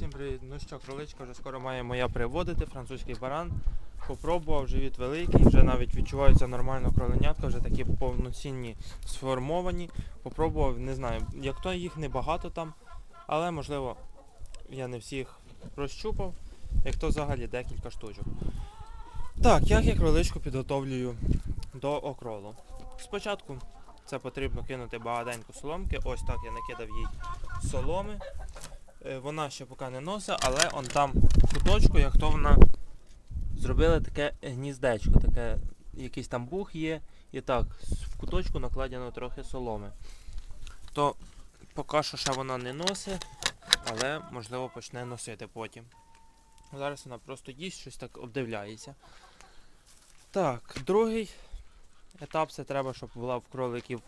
Всім привіт. Ну що, кроличка вже скоро має моя приводити, французький баран. Попробував, живіт великий, вже навіть відчуваються нормально кроленятка, вже такі повноцінні сформовані. Попробував, не знаю, як то їх небагато там, але можливо я не всіх розщупав, як то взагалі декілька штучок. Так, як я кроличку підготовлюю до окролу. Спочатку це потрібно кинути багатенько соломки. Ось так я накидав їй соломи. Е, Вона ще поки не носить, але он там в куточку, як то вона зробила таке гніздечко, таке, якийсь там бух є, і так, в куточку накладено трохи соломи. То поки що ще вона не носить, але можливо почне носити потім. Зараз вона просто їсть, щось так обдивляється. Так, другий етап це треба, щоб була в кроликів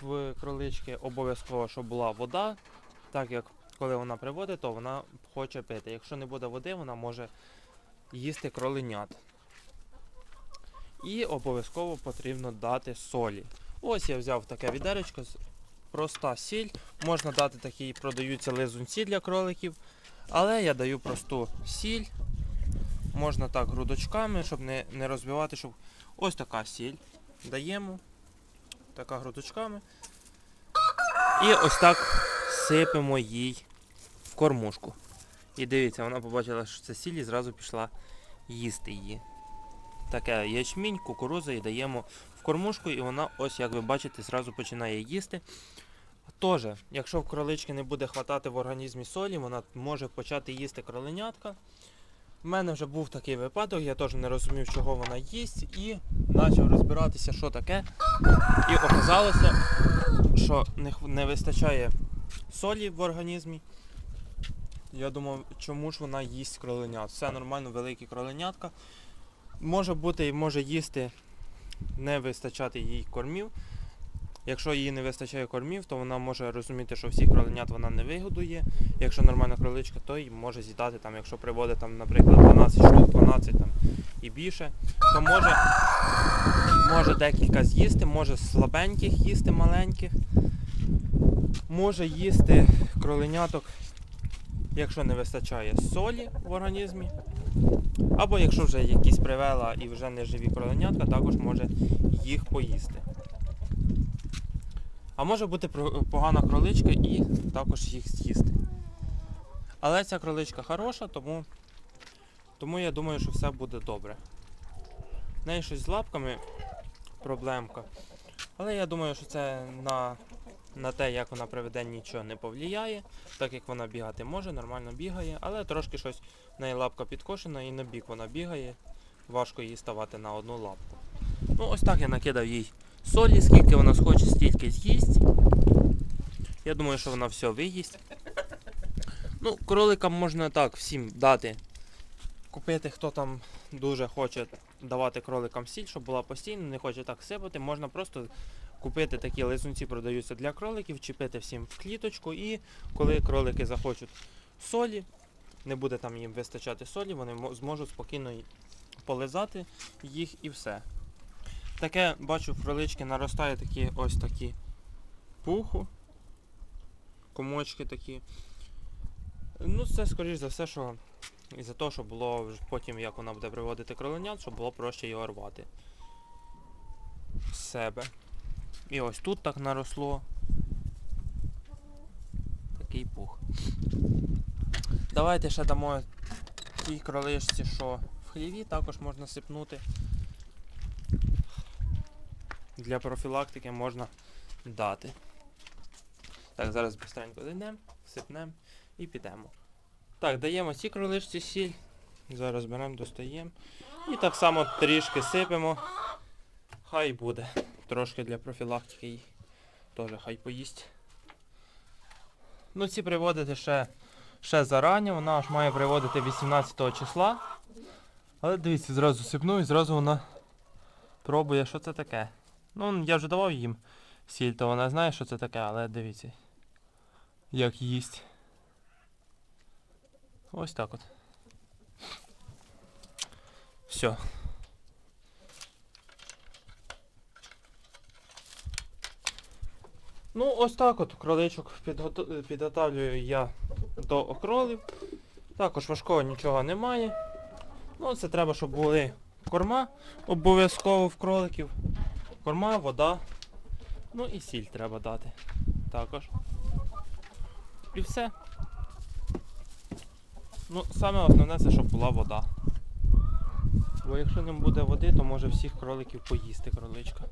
в кролички обов'язково, щоб була вода, так як коли вона приводить, то вона хоче пити. Якщо не буде води, вона може їсти кроленят. І обов'язково потрібно дати солі. Ось я взяв таке відеречко, проста сіль. Можна дати такі, продаються лизунці для кроликів. Але я даю просту сіль. Можна так грудочками, щоб не, не розбивати, щоб. Ось така сіль. Даємо. Така грудочками. І ось так сипемо їй в кормушку. І дивіться, вона побачила, що це сіль і зразу пішла їсти її. Таке ячмінь, кукуруза і даємо в кормушку, і вона, ось як ви бачите, зразу починає їсти. Тож, якщо в кролички не буде хватати в організмі солі, вона може почати їсти кроленятка. У мене вже був такий випадок, я теж не розумів, чого вона їсть, і почав розбиратися, що таке. І оказалося, що не вистачає солі в організмі. Я думав, чому ж вона їсть кроленят. Все нормально, великі кроленятка. Може бути і може їсти, не вистачати їй кормів. Якщо їй не вистачає кормів, то вона може розуміти, що всіх кроленят вона не вигодує. Якщо нормальна кроличка, то й може з'їдати, там, якщо приводить, там, наприклад, 12 штук, 12 там, і більше, то може, може декілька з'їсти, може слабеньких їсти, маленьких. Може їсти кроленяток, якщо не вистачає солі в організмі. Або якщо вже якісь привела і вже не живі кроленятка, також може їх поїсти. А може бути погана кроличка і також їх з'їсти. Але ця кроличка хороша, тому, тому я думаю, що все буде добре. В неї щось з лапками проблемка. Але я думаю, що це на, на те, як вона приведе, нічого не повлияє, так як вона бігати може, нормально бігає, але трошки щось в неї лапка підкошена і на бік вона бігає. Важко їй ставати на одну лапку. Ну, ось так я накидав їй солі, скільки вона схоче, стільки з'їсть. Я думаю, що вона все виїсть. Ну, кроликам можна так всім дати. Купити, хто там дуже хоче давати кроликам сіль, щоб була постійно, не хоче так сипати, можна просто купити такі лизунці, продаються для кроликів, чіпити всім в кліточку і коли кролики захочуть солі, не буде там їм вистачати солі, вони зможуть спокійно полизати їх і все. Таке, бачу, в кролички наростає такі ось такі пуху, комочки такі. Ну, це скоріш за все, що із-за того, що було потім, як вона буде приводити кроленят, щоб було проще його рвати себе. І ось тут так наросло. Такий пух. Давайте ще дамо тій кроличці, що в хліві, також можна сипнути. Для профілактики можна дати. Так, зараз быстренько зайдемо, сипнемо і підемо. Так, даємо цій кроличці сіль. Зараз беремо, достаємо. І так само трішки сипемо. Хай буде. Трошки для профілактики їй теж хай поїсть. Ну, ці приводити ще, ще зарані, вона аж має приводити 18 числа. Але дивіться, зразу сипну і зразу вона пробує, що це таке. Ну, я вже давав їм сіль, то вона знає, що це таке, але дивіться. Як їсть. Ось так от. Все. Ну, ось так от кроличок підготу- підготовлюю я до окролів. Також важкого нічого немає. Ну, це треба, щоб були корма обов'язково в кроликів. Корма, вода. Ну і сіль треба дати. Також. І все. Ну, саме основне це, щоб була вода. Бо якщо не буде води, то може всіх кроликів поїсти кроличка.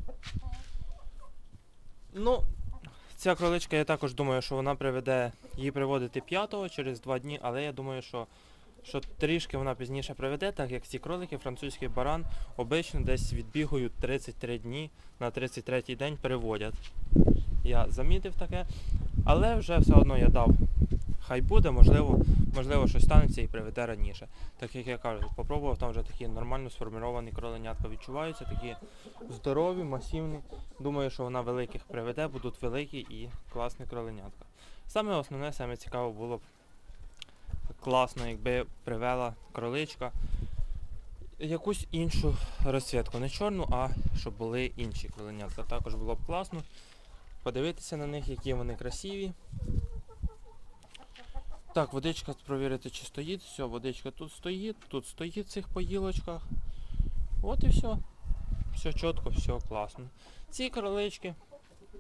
Ну, ця кроличка, я також думаю, що вона приведе її приводити 5-го через 2 дні, але я думаю, що, що трішки вона пізніше приведе, так як ці кролики, французький баран, обично десь відбігують 33 дні на 33 день приводять. Я замітив таке, але вже все одно я дав. Хай буде, можливо, можливо, щось станеться і приведе раніше. Так як я кажу, попробував, там вже такі нормально сформовані кроленятка відчуваються, такі здорові, масивні. Думаю, що вона великих приведе, будуть великі і класні кроленятка. Саме основне, саме цікаво було б класно, якби привела кроличка якусь іншу розцвітку. Не чорну, а щоб були інші кроленятка. Також було б класно подивитися на них, які вони красиві. Так, водичка провірити, чи стоїть. Все, водичка тут стоїть, тут стоїть в цих поїлочках. От і все. Все чітко, все класно. Ці кролички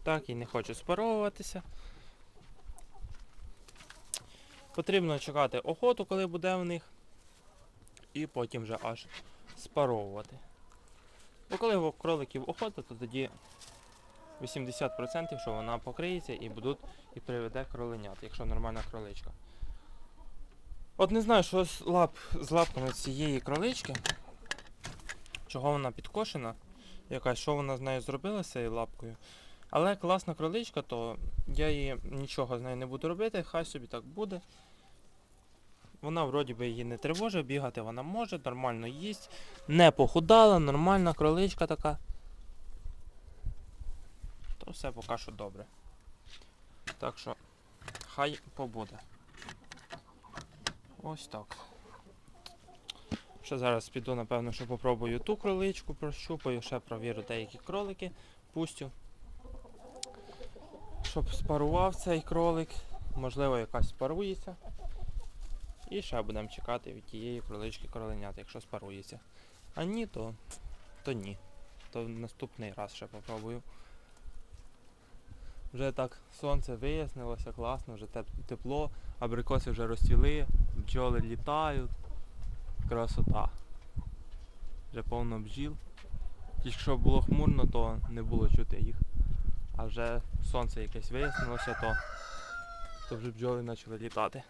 так і не хочуть спаровуватися. Потрібно чекати охоту, коли буде в них, і потім вже аж спаровувати. Бо коли кроликів охота, то тоді 80% що вона покриється і будуть і приведе кроленят, якщо нормальна кроличка. От не знаю, що з, лап, з лапками цієї кролички, чого вона підкошена, якась, що вона з нею зробила з цією лапкою. Але класна кроличка, то я її нічого з нею не буду робити, хай собі так буде. Вона вроді би її не тривожить, бігати вона може, нормально їсть, не похудала, нормальна кроличка така. То все поки що добре. Так що хай побуде. Ось так. Ще зараз піду, напевно, що попробую ту кроличку, прощупаю, ще провірю деякі кролики, пустю. Щоб спарував цей кролик. Можливо, якась спарується. І ще будемо чекати від тієї кролички кроленят, якщо спарується. А ні, то, то ні. То наступний раз ще попробую. Вже так сонце вияснилося, класно, вже тепло, абрикоси вже розцвіли, бджоли літають. Красота. Вже повно бджіл. Тільки що було хмурно, то не було чути їх. А вже сонце якесь вияснилося, то, то вже бджоли почали літати.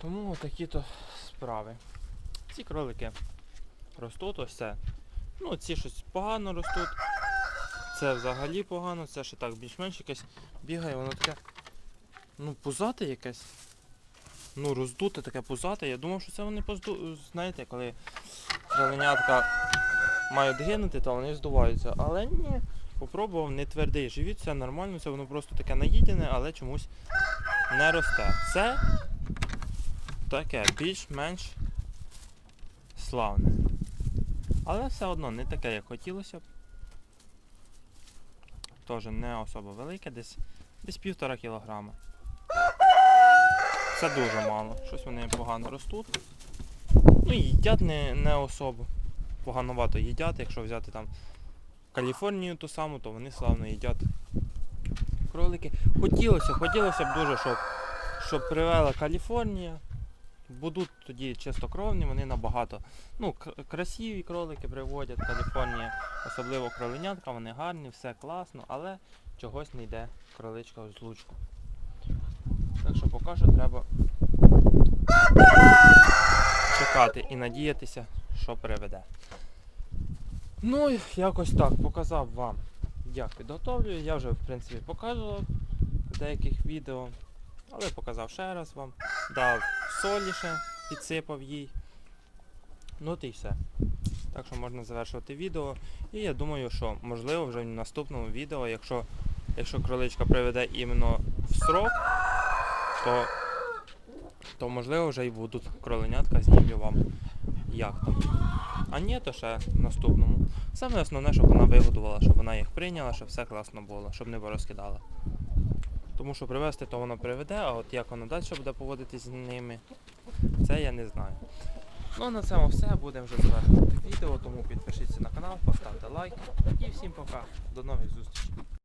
Тому такі то справи. Ці кролики ростуть ось це. Ну, ці щось погано ростуть. Це взагалі погано, це ще так більш-менш якесь бігає, воно таке. Ну, пузате якесь. Ну, роздуте таке пузате. Я думав, що це вони позду... Знаєте, коли кроленятка мають гинути, то вони здуваються. Але ні. Попробував, не твердий живіт, все нормально, це воно просто таке наїдене, але чомусь не росте. Це таке більш-менш славне. Але все одно не таке, як хотілося б. Теж не особо велике, десь, десь півтора кілограма. Це дуже мало. Щось вони погано ростуть. Ну і їдять не, не особо. Поганувато їдять, якщо взяти там Каліфорнію ту саму, то вони славно їдять кролики. Хотілося, хотілося б дуже, щоб, щоб привела Каліфорнія. Будуть тоді чистокровні, вони набагато ну, красиві кролики приводять Каліфорнія, особливо кроленятка, вони гарні, все класно, але чогось не йде кроличка в злучку. Так що поки треба чекати і надіятися, що приведе. Ну, якось так, показав вам, як підготовлюю. Я вже в принципі показував в деяких відео, але показав ще раз вам. Дав солі ще, підсипав їй. Ну от і все. Так що можна завершувати відео. І я думаю, що можливо вже в наступному відео, якщо, якщо кроличка приведе іменно в срок, то, то можливо вже і будуть кроленятка, знімлю вам як там. А ні, то ще в наступному. Саме основне, щоб вона вигодувала, щоб вона їх прийняла, щоб все класно було, щоб не порозкидала. Тому що привезти, то воно приведе, а от як воно далі буде поводитись з ними, це я не знаю. Ну а на цьому все. Будемо вже завершувати відео, тому підпишіться на канал, поставте лайк і всім пока. До нових зустрічей.